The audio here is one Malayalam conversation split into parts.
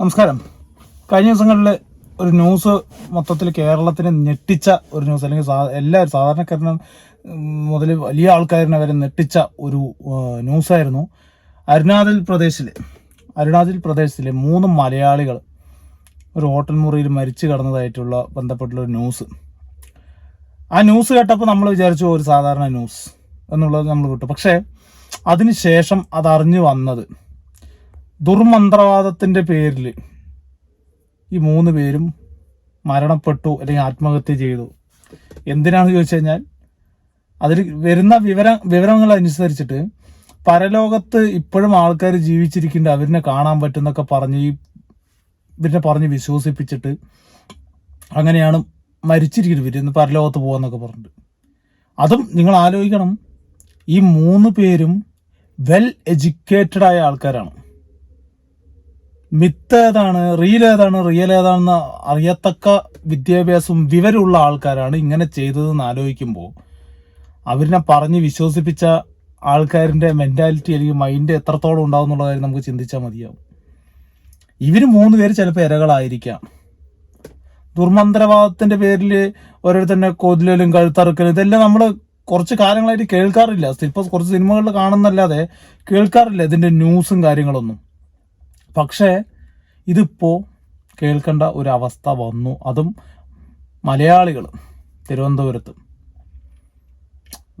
നമസ്കാരം. കഴിഞ്ഞ ദിവസങ്ങളിൽ ഒരു ന്യൂസ് മൊത്തത്തിൽ കേരളത്തിനെ ഞെട്ടിച്ച ഒരു ന്യൂസ് അല്ലെങ്കിൽ എല്ലാ സാധാരണക്കാരനും മുതൽ വലിയ ആൾക്കാരിനെ വരെ ഞെട്ടിച്ച ഒരു ന്യൂസ് ന്യൂസായിരുന്നു. അരുണാചൽ പ്രദേശിൽ അരുണാചൽ പ്രദേശിലെ മൂന്ന് മലയാളികൾ ഒരു ഹോട്ടൽ മുറിയിൽ മരിച്ചു കടന്നതായിട്ടുള്ള ബന്ധപ്പെട്ടുള്ള ഒരു ന്യൂസ്. ആ ന്യൂസ് കേട്ടപ്പോൾ നമ്മൾ വിചാരിച്ചു ഒരു സാധാരണ ന്യൂസ് എന്നുള്ളത് നമ്മൾ കിട്ടും പക്ഷേ അതിനുശേഷം അതറിഞ്ഞു വന്നത് ദുർമന്ത്രവാദത്തിന്റെ പേരിൽ ഈ മൂന്ന് പേരും മരണപ്പെട്ടു അല്ലെങ്കിൽ ആത്മഹത്യ ചെയ്തു. എന്തിനാണെന്ന് ചോദിച്ചു കഴിഞ്ഞാൽ അതിൽ വരുന്ന വിവര വിവരങ്ങൾ അനുസരിച്ചിട്ട് പരലോകത്ത് ഇപ്പോഴും ആൾക്കാർ ജീവിച്ചിരിക്കുന്നുണ്ട്. അവരിനെ കാണാൻ പറ്റുന്നൊക്കെ പറഞ്ഞ് ഈ ഇവരിനെ പറഞ്ഞ് വിശ്വസിപ്പിച്ചിട്ട് അങ്ങനെയാണ് മരിച്ചിരിക്കുന്നത് ഇവർ ഇന്ന് പരലോകത്ത് പോകാന്നൊക്കെ പറഞ്ഞിട്ട്. അതും നിങ്ങൾ ആലോചിക്കണം. ഈ മൂന്ന് പേരും വെൽ എഡ്യൂക്കേറ്റഡ് ആയ ആൾക്കാരാണ്. മിത്ത് ഏതാണ് റിയൽ ഏതാണ് റിയൽ ഏതാണെന്ന് അറിയത്തക്ക വിദ്യാഭ്യാസവും വിവരമുള്ള ആൾക്കാരാണ് ഇങ്ങനെ ചെയ്തതെന്ന് ആലോചിക്കുമ്പോൾ അവരിനെ പറഞ്ഞ് വിശ്വസിപ്പിച്ച ആൾക്കാരിന്റെ മെന്റാലിറ്റി അല്ലെങ്കിൽ മൈൻഡ് എത്രത്തോളം ഉണ്ടാവും എന്നുള്ള കാര്യം നമുക്ക് ചിന്തിച്ചാൽ മതിയാവും. ഇവർ മൂന്ന് പേര് ചിലപ്പോൾ ഇരകളായിരിക്കാം. ദുർമന്ത്രവാദത്തിന്റെ പേരിൽ ഓരോരുത്തന്നെ കൊതിലും കഴുത്തറുക്കലും ഇതെല്ലാം നമ്മൾ കുറച്ച് കാലങ്ങളായിട്ട് കേൾക്കാറില്ല. ഇപ്പോൾ കുറച്ച് സിനിമകളിൽ കാണുന്നല്ലാതെ കേൾക്കാറില്ല ഇതിന്റെ ന്യൂസും കാര്യങ്ങളൊന്നും. പക്ഷേ ഇതിപ്പോൾ കേൾക്കേണ്ട ഒരു അവസ്ഥ വന്നു. അതും മലയാളികൾ തിരുവനന്തപുരത്ത്.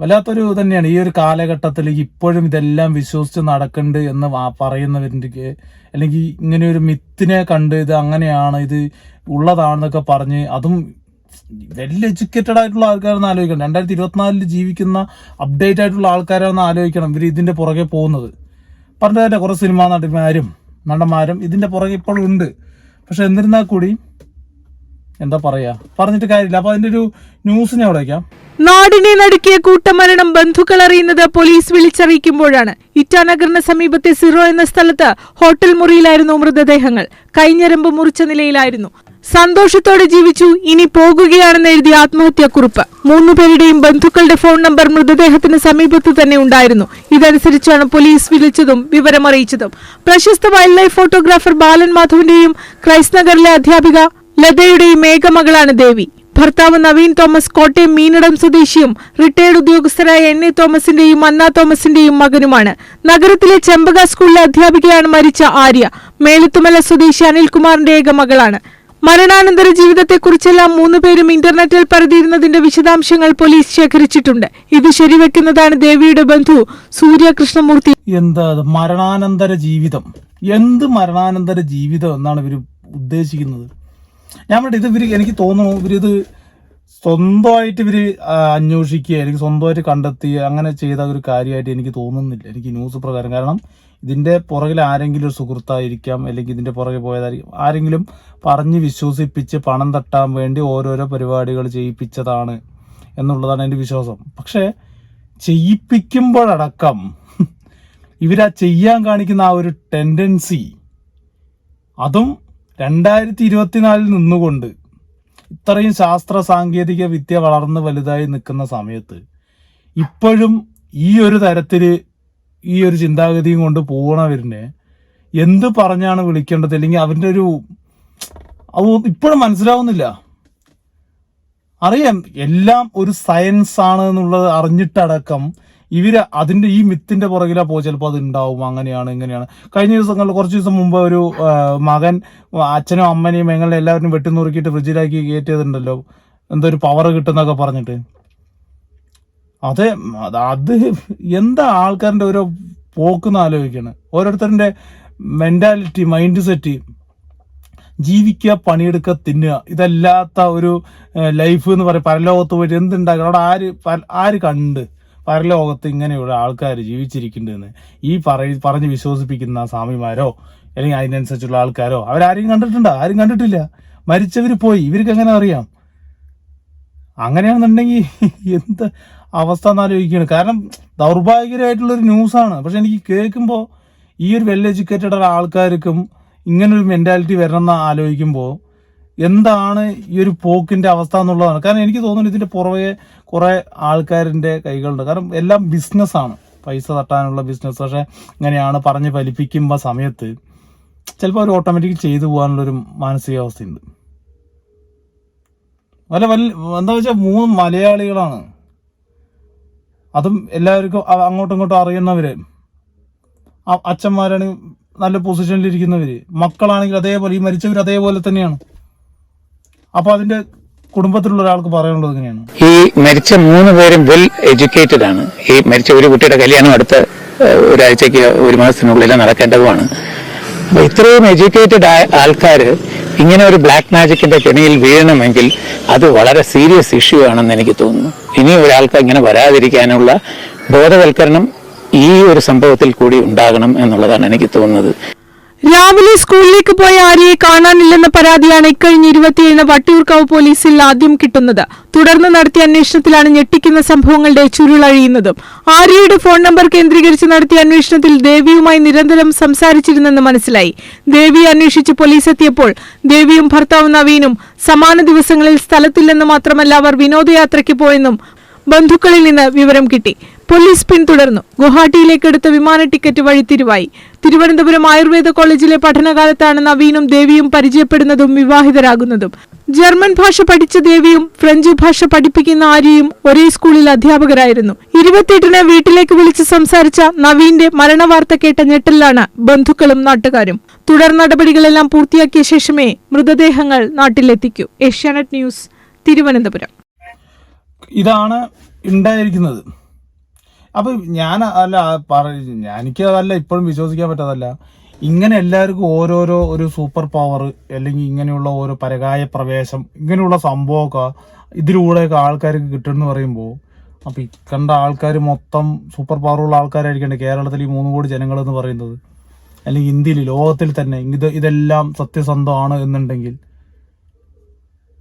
വല്ലാത്തൊരു തന്നെയാണ്. ഈ ഒരു കാലഘട്ടത്തിൽ ഇപ്പോഴും ഇതെല്ലാം വിശ്വസിച്ച് നടക്കുന്നുണ്ട് എന്ന് പറയുന്നവരിക്ക് അല്ലെങ്കിൽ ഇങ്ങനെ ഒരു മിത്തിനെ കണ്ട് ഇത് അങ്ങനെയാണ് ഇത് ഉള്ളതാണെന്നൊക്കെ പറഞ്ഞ് അതും വെൽ എഡ്യൂക്കേറ്റഡ് ആയിട്ടുള്ള ആൾക്കാരെന്ന് ആലോചിക്കണം. രണ്ടായിരത്തി ഇരുപത്തിനാലിൽ ജീവിക്കുന്ന അപ്ഡേറ്റ് ആയിട്ടുള്ള ആൾക്കാരാണെന്ന് ആലോചിക്കണം. ഇവർ ഇതിന്റെ പുറകെ പോകുന്നത്. പറഞ്ഞ കുറെ സിനിമാ നടിമാരും നടന്മാരും ഇതിന്റെ പുറകെ ഇപ്പോഴും ഉണ്ട്. പക്ഷെ എന്നിരുന്നാൽ കൂടി എന്താ പറയാ? പറഞ്ഞിട്ട് കാര്യമില്ല. അപ്പൊ അതിന്റെ ഒരു ന്യൂസ് ഞാൻ അവിടെ നാടിനെ നടുക്കിയ കൂട്ടമരണം ബന്ധുക്കൾ അറിയുന്നത് പോലീസ് വിളിച്ചറിയിക്കുമ്പോഴാണ്. ഇറ്റാനഗറിന് സമീപത്തെ സിറോ എന്ന സ്ഥലത്ത് ഹോട്ടൽ മുറിയിലായിരുന്നു മൃതദേഹങ്ങൾ. കൈഞ്ഞരമ്പ് മുറിച്ച നിലയിലായിരുന്നു. സന്തോഷത്തോടെ ജീവിച്ചു ഇനി പോകുകയാണെന്ന് എഴുതിയ ആത്മഹത്യാക്കുറിപ്പ്. മൂന്നു പേരുടെയും ബന്ധുക്കളുടെ ഫോൺ നമ്പർ മൃതദേഹത്തിന് സമീപത്ത് തന്നെ ഉണ്ടായിരുന്നു. ഇതനുസരിച്ചാണ് പോലീസ് വിളിച്ചതും വിവരമറിയിച്ചതും. പ്രശസ്ത വൈൽഡ് ലൈഫ് ഫോട്ടോഗ്രാഫർ ബാലൻ മാധവന്റെയും ക്രൈസ്റ്റ് നഗറിലെ അധ്യാപിക ലതയുടെയും ഏകമകളാണ് ദേവി. ഭർത്താവ് നവീൻ തോമസ് കോട്ടയം മീനടം സ്വദേശിയും റിട്ടയർഡ് ഉദ്യോഗസ്ഥരായ എൻ എ തോമസിന്റെയും അന്ന തോമസിന്റെയും മകനുമാണ്. നഗരത്തിലെ ചെമ്പക സ്കൂളിലെ അധ്യാപികയാണ് മരിച്ച ആര്യ. മേലുത്തുമല സ്വദേശി അനിൽകുമാറിന്റെ ഏക മകളാണ് മരണാനന്തര ജീവിതത്തെക്കുറിച്ചെല്ലാം മൂന്ന് പേരും ഇന്റർനെറ്റിൽ പരതിയിരുന്നതിന്റെ വിശദാംശങ്ങൾ പോലീസ് ശേഖരിച്ചിട്ടുണ്ട്. ഇത് ശരിവെക്കുന്നതാണ് ദേവിയുടെ ബന്ധു സൂര്യകൃഷ്ണമൂർത്തി. എന്താ മരണാനന്തര ജീവിതം. എന്ത് മരണാനന്തര ജീവിതം എന്നാണ് ഇവർ ഉദ്ദേശിക്കുന്നത്? ഞാൻ ഇത് എനിക്ക് തോന്നുന്നു ഇവരിത് സ്വന്തമായിട്ട് ഇവർ അന്വേഷിക്കുക അല്ലെങ്കിൽ സ്വന്തമായിട്ട് കണ്ടെത്തി അങ്ങനെ ചെയ്ത ഒരു കാര്യമായിട്ട് എനിക്ക് തോന്നുന്നില്ല. എനിക്ക് ന്യൂസ് പ്രകാരം. കാരണം ഇതിന്റെ പുറകിൽ ആരെങ്കിലും ഒരു സുഹൃത്തായിരിക്കാം അല്ലെങ്കിൽ ഇതിന്റെ പുറകെ പോയതായിരിക്കും. ആരെങ്കിലും പറഞ്ഞ് വിശ്വസിപ്പിച്ച് പണം തട്ടാൻ വേണ്ടി ഓരോരോ പരിപാടികൾ ചെയ്യിപ്പിച്ചതാണ് എന്നുള്ളതാണ് എന്റെ വിശ്വാസം. പക്ഷേ ചെയ്യിപ്പിക്കുമ്പോഴടക്കം ഇവരാ ചെയ്യാൻ കാണിക്കുന്ന ആ ഒരു ടെൻഡൻസി അതും രണ്ടായിരത്തി ഇരുപത്തിനാലിൽ നിന്നുകൊണ്ട് ഇത്രയും ശാസ്ത്ര സാങ്കേതിക വിദ്യ വളർന്ന് വലുതായി നിൽക്കുന്ന സമയത്ത് ഇപ്പോഴും ഈ ഒരു തരത്തിൽ ഈ ഒരു ചിന്താഗതിയും കൊണ്ട് പോകണവരിനെ എന്ത് പറഞ്ഞാണ് വിളിക്കേണ്ടത്? അല്ലെങ്കിൽ അവരുടെ ഒരു ഇപ്പോഴും മനസ്സിലാവുന്നില്ല. അറിയാം എല്ലാം ഒരു സയൻസ് ആണ് എന്നുള്ളത് അറിഞ്ഞിട്ടടക്കം ഇവർ അതിന്റെ ഈ മിത്തിന്റെ പുറകിലാ പോ ചിലപ്പോൾ അത് ഉണ്ടാവും. അങ്ങനെയാണ് ഇങ്ങനെയാണ്. കഴിഞ്ഞ ദിവസങ്ങൾ കുറച്ച് ദിവസം മുമ്പ് ഒരു മകൻ അച്ഛനും അമ്മനെയും എങ്ങനെ എല്ലാവരും വെട്ടി നുറുക്കിയിട്ട് ഫ്രിഡ്ജിലാക്കി കയറ്റിയതുണ്ടല്ലോ. എന്തോ ഒരു പവർ കിട്ടുന്നൊക്കെ പറഞ്ഞിട്ട്. അതെ അത് എന്താ ആൾക്കാരുടെ ഓരോ പോക്കെന്ന് ആലോചിക്കണം. ഓരോരുത്തരുടെ മെന്റാലിറ്റി മൈൻഡ് സെറ്റ് ജീവിക്കുക പണിയെടുക്കുക തിന്നുക. ഇതല്ലാത്ത ഒരു ലൈഫ് എന്ന് പറയും. പരലോകത്ത് പോയിട്ട് എന്തുണ്ടാക്കണം? അവിടെ ആര് ആര് കണ്ട്? പരലോകത്ത് ഇങ്ങനെയുള്ള ആൾക്കാർ ജീവിച്ചിരിക്കുന്നുണ്ടെന്ന് ഈ പറയ പറഞ്ഞ് വിശ്വസിപ്പിക്കുന്ന സ്വാമിമാരോ അല്ലെങ്കിൽ അതിനനുസരിച്ചുള്ള ആൾക്കാരോ അവരാരും കണ്ടിട്ടുണ്ടോ? ആരും കണ്ടിട്ടില്ല. മരിച്ചവർ പോയി. ഇവർക്ക് എങ്ങനെ അറിയാം? അങ്ങനെയാണെന്നുണ്ടെങ്കിൽ എന്ത് അവസ്ഥ എന്നാലോചിക്കുകയാണ് കാരണം ദൗർഭാഗ്യകരമായിട്ടുള്ളൊരു ന്യൂസാണ്. പക്ഷെ എനിക്ക് കേൾക്കുമ്പോൾ ഈ ഒരു വെൽ എഡ്യൂക്കേറ്റഡ് ആൾക്കാർക്കും ഇങ്ങനൊരു മെന്റാലിറ്റി വരണം എന്ന് ആലോചിക്കുമ്പോൾ എന്താണ് ഈ ഒരു പോക്കിന്റെ അവസ്ഥ എന്നുള്ളതാണ്. കാരണം എനിക്ക് തോന്നുന്നു ഇതിന്റെ പുറകെ കുറെ ആൾക്കാരിന്റെ കൈകളുണ്ട്. കാരണം എല്ലാം ബിസിനസ്സാണ് പൈസ തട്ടാനുള്ള ബിസിനസ് പക്ഷെ ഇങ്ങനെയാണ് പറഞ്ഞ് ഫലിപ്പിക്കുമ്പോൾ സമയത്ത് ചിലപ്പോൾ അവർ ഓട്ടോമാറ്റിക് ചെയ്തു പോകാനുള്ളൊരു മാനസികാവസ്ഥയുണ്ട്. വല്ല വല്ല എന്താ വെച്ചാൽ മൂന്ന് മലയാളികളാണ്. അതും എല്ലാവർക്കും അങ്ങോട്ടും ഇങ്ങോട്ടും അറിയുന്നവര്. അച്ഛന്മാരാണ് നല്ല പൊസിഷനിൽ ഇരിക്കുന്നവര്. മക്കളാണെങ്കിൽ അതേപോലെ ഈ മരിച്ചവർ അതേപോലെ തന്നെയാണ്. അപ്പൊ അതിന്റെ കുടുംബത്തിലുള്ള ഒരാൾക്ക് പറയാനുള്ളത് എങ്ങനെയാണ് ഈ മരിച്ച മൂന്ന് പേരും വെൽ എഡ്യൂക്കേറ്റഡ് ആണ്. ഈ മരിച്ച ഒരു കുട്ടിയുടെ കല്യാണം അടുത്ത ഒരാഴ്ചക്ക് ഒരു മാസത്തിനുള്ളിൽ നടക്കേണ്ടതുമാണ്. അപ്പൊ ഇത്രയും എഡ്യൂക്കേറ്റഡ് ആയ ആൾക്കാർ ഇങ്ങനെ ഒരു ബ്ലാക്ക് മാജിക്കിന്റെ കെണിയിൽ വീഴണമെങ്കിൽ അത് വളരെ സീരിയസ് ഇഷ്യൂ ആണെന്ന് എനിക്ക് തോന്നുന്നു. ഇനി ഒരാൾക്ക് ഇങ്ങനെ വരാതിരിക്കാനുള്ള ബോധവൽക്കരണം ഈ ഒരു സംഭവത്തിൽ കൂടി ഉണ്ടാകണം എന്നുള്ളതാണ് എനിക്ക് തോന്നുന്നത്. രാവിലെ സ്കൂളിലേക്ക് പോയ ആര്യയെ കാണാനില്ലെന്ന പരാതിയാണ് ഇക്കഴിഞ്ഞ ഇരുപത്തിയേഴിന് വട്ടിയൂർക്കാവ് പോലീസിൽ ആദ്യം കിട്ടുന്നത്. തുടർന്ന് നടത്തിയ അന്വേഷണത്തിലാണ് ഞെട്ടിക്കുന്ന സംഭവങ്ങളുടെ ചുരുളഴിയുന്നതും ആര്യയുടെ ഫോൺ നമ്പർ കേന്ദ്രീകരിച്ച് നടത്തിയ അന്വേഷണത്തിൽ ദേവിയുമായി നിരന്തരം സംസാരിച്ചിരുന്നെന്ന് മനസ്സിലായി. ദേവിയെ അന്വേഷിച്ച് പോലീസ് എത്തിയപ്പോൾ ദേവിയും ഭർത്താവ് നവീനും സമാന ദിവസങ്ങളിൽ സ്ഥലത്തില്ലെന്ന് മാത്രമല്ല അവർ വിനോദയാത്രയ്ക്ക് പോയെന്നും ബന്ധുക്കളിൽ നിന്ന് വിവരം കിട്ടി. പോലീസ് പിന്തുടർന്നു. ഗുവാഹട്ടിയിലേക്ക് എടുത്ത വിമാന ടിക്കറ്റ് വഴിത്തിരിവായി തിരുവനന്തപുരം ആയുർവേദ കോളേജിലെ പഠനകാലത്താണ് നവീനും ദേവിയും പരിചയപ്പെടുന്നതും വിവാഹിതരാകുന്നതും. ജർമ്മൻ ഭാഷ പഠിച്ച ദേവിയും ഫ്രഞ്ച് ഭാഷ പഠിപ്പിക്കുന്ന ആര്യയും ഒരേ സ്കൂളിൽ അധ്യാപകരായിരുന്നു. ഇരുപത്തിയെട്ടിന് വീട്ടിലേക്ക് വിളിച്ച് സംസാരിച്ച നവീന്റെ മരണവാർത്ത കേട്ട ഞെട്ടലിലാണ് ബന്ധുക്കളും നാട്ടുകാരും. തുടർ നടപടികളെല്ലാം പൂർത്തിയാക്കിയ ശേഷമേ മൃതദേഹങ്ങൾ നാട്ടിലെത്തിക്കൂ. ഏഷ്യാനെറ്റ് ന്യൂസ് തിരുവനന്തപുരം. ഇതാണ് ഉണ്ടായിരിക്കുന്നത്. അപ്പൊ ഞാൻ അല്ല പറ എനിക്ക് അതല്ല ഇപ്പോഴും വിശ്വസിക്കാൻ പറ്റാതല്ല. ഇങ്ങനെ എല്ലാവർക്കും ഓരോരോ ഒരു സൂപ്പർ പവർ അല്ലെങ്കിൽ ഇങ്ങനെയുള്ള ഓരോ പരകായ പ്രവേശം ഇങ്ങനെയുള്ള സംഭവമൊക്കെ ഇതിലൂടെയൊക്കെ ആൾക്കാർക്ക് കിട്ടുമെന്ന് പറയുമ്പോൾ അപ്പൊ ഇക്കണ്ട കണ്ട ആൾക്കാർ മൊത്തം സൂപ്പർ പവറുള്ള ആൾക്കാരായിരിക്കണ്ടേ? കേരളത്തിൽ ഈ മൂന്ന് കോടി ജനങ്ങൾ എന്ന് പറയുന്നത്. അല്ലെങ്കിൽ ഇന്ത്യയിൽ ലോകത്തിൽ തന്നെ ഇത് ഇതെല്ലാം സത്യസന്ധമാണ് എന്നുണ്ടെങ്കിൽ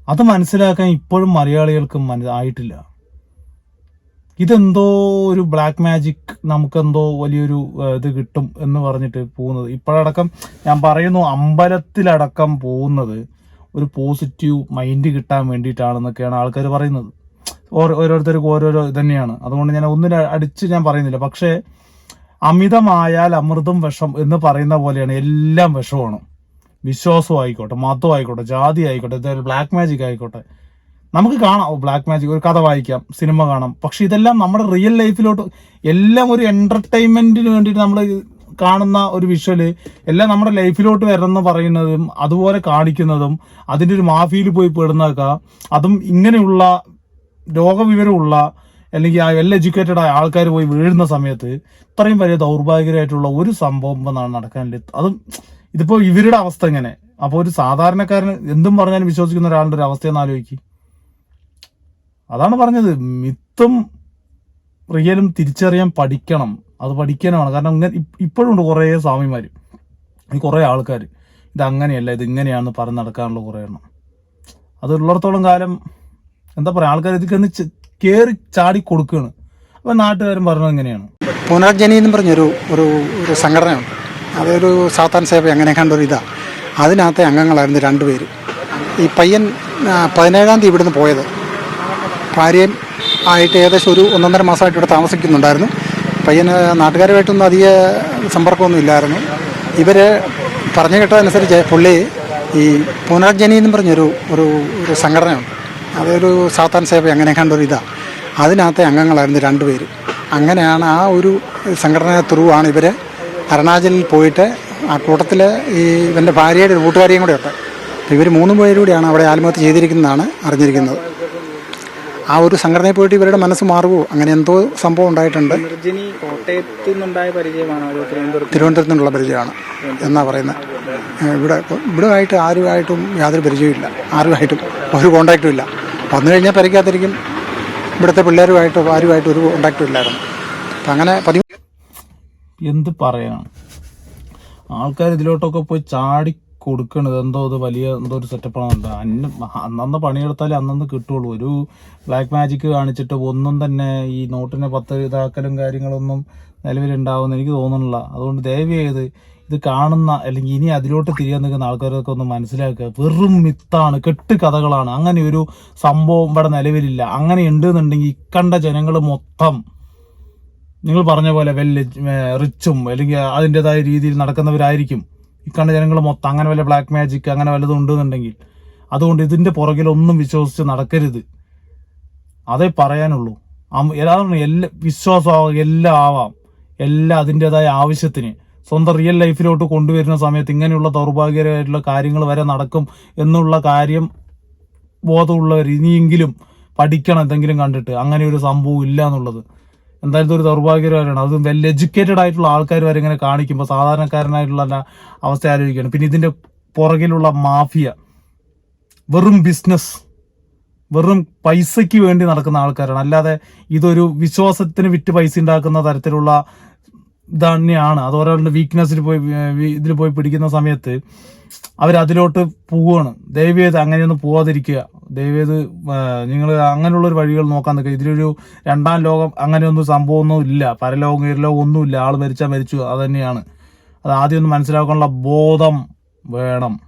അത് മനസ്സിലാക്കാൻ ഇപ്പോഴും മലയാളികൾക്ക് ആയിട്ടില്ല. ഇതെന്തോ ഒരു ബ്ലാക്ക് മാജിക് നമുക്കെന്തോ വലിയൊരു ഇത് കിട്ടും എന്ന് പറഞ്ഞിട്ട് പോകുന്നത്. ഇപ്പോഴടക്കം ഞാൻ പറയുന്നു അമ്പലത്തിലടക്കം പോകുന്നത് ഒരു പോസിറ്റീവ് മൈൻഡ് കിട്ടാൻ വേണ്ടിയിട്ടാണെന്നൊക്കെയാണ് ആൾക്കാർ പറയുന്നത്. ഓരോ ഓരോരുത്തർക്കും ഓരോരോ തന്നെയാണ് അതുകൊണ്ട് ഞാൻ ഒന്നിൽ അടിച്ച് ഞാൻ പറയുന്നില്ല. പക്ഷേ അമിതമായാൽ അമൃതും വിഷം എന്ന് പറയുന്ന പോലെയാണ് എല്ലാം വിഷമാണ്. വിശ്വാസം ആയിക്കോട്ടെ മതം ആയിക്കോട്ടെ ജാതി ആയിക്കോട്ടെ ബ്ലാക്ക് മാജിക് ആയിക്കോട്ടെ. നമുക്ക് കാണാം. ബ്ലാക്ക് മാജിക് ഒരു കഥ വായിക്കാം സിനിമ കാണാം. പക്ഷെ ഇതെല്ലാം നമ്മുടെ റിയൽ ലൈഫിലോട്ട് എല്ലാം ഒരു എന്റർടൈൻമെന്റിന് വേണ്ടിയിട്ട് നമ്മൾ കാണുന്ന ഒരു വിഷ്വൽ എല്ലാം നമ്മുടെ ലൈഫിലോട്ട് വരണമെന്ന് പറയുന്നതും അതുപോലെ കാണിക്കുന്നതും അതിന്റെ ഒരു മാഫിയിൽ പോയി പെടുന്നതൊക്കെ അതും ഇങ്ങനെയുള്ള രോഗവിവരമുള്ള അല്ലെങ്കിൽ ആ വെൽ എഡ്യൂക്കേറ്റഡ് ആയ ആൾക്കാർ പോയി വീഴുന്ന സമയത്ത് ഇത്രയും വലിയ ദൗർഭാഗ്യകരമായിട്ടുള്ള ഒരു സംഭവം എന്നാണ് നടക്കാനില്ല അതും ഇതിപ്പോൾ ഇവരുടെ അവസ്ഥ ഇങ്ങനെ. അപ്പോൾ ഒരു സാധാരണക്കാരന് എന്തും പറഞ്ഞാലും വിശ്വസിക്കുന്ന ഒരാളുടെ ഒരു അവസ്ഥയെന്ന് ആലോചിക്കും. അതാണ് പറഞ്ഞത്. മിത്തും റിയലും തിരിച്ചറിയാൻ പഠിക്കണം. അത് പഠിക്കാനാണ്. കാരണം ഇങ്ങനെ ഇപ്പോഴും ഉണ്ട് കുറേ സ്വാമിമാർ കുറേ ആൾക്കാർ ഇത് അങ്ങനെയല്ല ഇത് ഇങ്ങനെയാണെന്ന് പറഞ്ഞ് നടക്കാനുള്ള കുറേ എണ്ണം. അത് ഉള്ളിടത്തോളം കാലം എന്താ പറയുക ആൾക്കാർ ഇതിൽ കയറി ചാടി കൊടുക്കുകയാണ് അപ്പം നാട്ടുകാരും പറഞ്ഞത് എങ്ങനെയാണ് പുനർജനി എന്ന് പറഞ്ഞൊരു ഒരു ഒരു സംഘടനയുണ്ട്. അതൊരു സാത്താൻ സേവ അങ്ങനെ കണ്ടൊരു ഇതാണ് അതിനകത്തെ അംഗങ്ങളായിരുന്നു രണ്ടുപേര്. ഈ പയ്യൻ പതിനേഴാം തീയതി ഇവിടുന്ന് പോയത്. ഭാര്യയും ആയിട്ട് ഏകദേശം ഒരു ഒന്നൊന്നര മാസമായിട്ട് ഇവിടെ താമസിക്കുന്നുണ്ടായിരുന്നു. പയ്യന് നാട്ടുകാരുമായിട്ടൊന്നും അധിക സമ്പർക്കമൊന്നും ഇല്ലായിരുന്നു. ഇവർ പറഞ്ഞു കേട്ടതനുസരിച്ച് പുള്ളി ഈ പുനർജനി എന്ന് പറഞ്ഞൊരു ഒരു ഒരു സംഘടനയുണ്ട്. അതൊരു സാത്താൻ സേവ അങ്ങനെ കണ്ടൊരു ഇതാണ് അതിനകത്തെ അംഗങ്ങളായിരുന്നു രണ്ടുപേര് അങ്ങനെയാണ് ആ ഒരു സംഘടന ത്രൂ ആണ് ഇവർ അരുണാചലിൽ പോയിട്ട് ആ കൂട്ടത്തിൽ ഈ ഇവന്റെ ഭാര്യയുടെ കൂട്ടുകാരിയും കൂടെ ഉണ്ട് ഇവർ മൂന്ന് പേരും കൂടിയാണ് അവിടെ ആത്മഹത്യ ചെയ്തിരിക്കുന്നതാണ് അറിഞ്ഞിരിക്കുന്നത്. ആ ഒരു സംഘടനയിൽ പോയിട്ട് ഇവരുടെ മനസ്സ് മാറുമോ അങ്ങനെ എന്തോ സംഭവം ഉണ്ടായിട്ടുണ്ട്. തിരുവനന്തപുരത്ത് തിരുവനന്തപുരത്ത്? നിന്നുള്ള പരിചയമാണ് എന്നാ പറയുന്നത്. ഇവിടെ ഇവിടെ ആയിട്ട് ആരുമായിട്ടും യാതൊരു പരിചയമില്ല ആരുമായിട്ടും ഒരു കോണ്ടാക്റ്റും ഇല്ല. വന്നു കഴിഞ്ഞാൽ പരിക്കാത്തിരിക്കും. ഇവിടുത്തെ പിള്ളേരുമായിട്ടോ ആരുമായിട്ടും ഒരു കോണ്ടാക്റ്റും ഇല്ലായിരുന്നു. അപ്പം അങ്ങനെ പതി എന്ത് പറയണം ആൾക്കാർ ഇതിലോട്ടൊക്കെ പോയി ചാടി കൊടുക്കണത്? എന്തോ ഇത് വലിയ എന്തോ ഒരു സെറ്റപ്പാണ് അന്ന് അന്നന്ന് പണിയെടുത്താലേ അന്നന്ന് കിട്ടുള്ളൂ. ഒരു ബ്ലാക്ക് മാജിക് കാണിച്ചിട്ട് ഒന്നും തന്നെ ഈ നോട്ടിനെ പത്ത് ഇതാക്കലും കാര്യങ്ങളൊന്നും നിലവിലുണ്ടാവുമെന്ന് എനിക്ക് തോന്നുന്നില്ല. അതുകൊണ്ട് ദയവ് ചെയ്ത് ഇത് കാണുന്ന അല്ലെങ്കിൽ ഇനി അതിലോട്ട് തിരിയാൻ നിൽക്കുന്ന ആൾക്കാരൊക്കെ ഒന്ന് മനസ്സിലാക്കുക. വെറും മിത്താണ് കെട്ട് കഥകളാണ്. അങ്ങനെ ഒരു സംഭവം ഇവിടെ നിലവിലില്ല. അങ്ങനെ ഉണ്ട് എന്നുണ്ടെങ്കിൽ ഇക്കണ്ട ജനങ്ങൾ മൊത്തം നിങ്ങൾ പറഞ്ഞ പോലെ വെല്ല റിച്ചും അല്ലെങ്കിൽ അതിന്റെതായ രീതിയിൽ നടക്കുന്നവരായിരിക്കും. ഇക്കണ്ട ജനങ്ങൾ മൊത്തം അങ്ങനെ വല്ല ബ്ലാക്ക് മാജിക് അങ്ങനെ വല്ലതും ഉണ്ടെന്നുണ്ടെങ്കിൽ അതുകൊണ്ട് ഇതിന്റെ പുറകിലൊന്നും വിശ്വസിച്ച് നടക്കരുത്. അതേ പറയാനുള്ളൂ. ഏതാണ് എല്ലാ വിശ്വാസമാവാം എല്ലാം ആവാം. എല്ലാം അതിന്റെതായ ആവശ്യത്തിന്. സ്വന്തം റിയൽ ലൈഫിലോട്ട് കൊണ്ടുവരുന്ന സമയത്ത് ഇങ്ങനെയുള്ള ദൗർഭാഗ്യകരമായിട്ടുള്ള കാര്യങ്ങൾ വരെ നടക്കും എന്നുള്ള കാര്യം ബോധമുള്ളവർ ഇനിയെങ്കിലും പഠിക്കണം എന്തെങ്കിലും കണ്ടിട്ട്. അങ്ങനെ ഒരു സംഭവം ഇല്ല എന്നുള്ളത്. എന്തായാലും ഒരു ദൗർഭാഗ്യകരമാണ് അതും വെൽ എഡ്യൂക്കേറ്റഡ് ആയിട്ടുള്ള ആൾക്കാർ വരെ ഇങ്ങനെ കാണിക്കുമ്പോൾ സാധാരണക്കാരനായിട്ടുള്ള അവസ്ഥ ആലോചിക്കുകയാണ്. പിന്നെ ഇതിന്റെ പുറകിലുള്ള മാഫിയ. വെറും ബിസിനസ് വെറും പൈസയ്ക്ക് വേണ്ടി നടക്കുന്ന ആൾക്കാരാണ്. അല്ലാതെ ഇതൊരു വിശ്വാസത്തിന് വിറ്റ് പൈസ ഉണ്ടാക്കുന്ന തരത്തിലുള്ള തന്നെയാണ് അത് ഓരോരുടെ വീക്ക്നെസ്സിൽ പോയി ഇതിൽ പോയി പിടിക്കുന്ന സമയത്ത് അവർ അതിലോട്ട് പോവുകയാണ് ദയവേത് അങ്ങനെയൊന്നും പോവാതിരിക്കുക. ദയവേത് നിങ്ങൾ അങ്ങനെയുള്ള ഒരു വഴികൾ നോക്കാൻ നിൽക്കുക. ഇതിലൊരു രണ്ടാം ലോകം അങ്ങനെയൊന്നും സംഭവമൊന്നും ഇല്ല. പരലോകം കീരലോകം ഒന്നുമില്ല. ആൾ മരിച്ചാൽ മരിച്ചു. അത് തന്നെയാണ്. അത് ആദ്യം ഒന്ന് മനസ്സിലാക്കാനുള്ള ബോധം വേണം.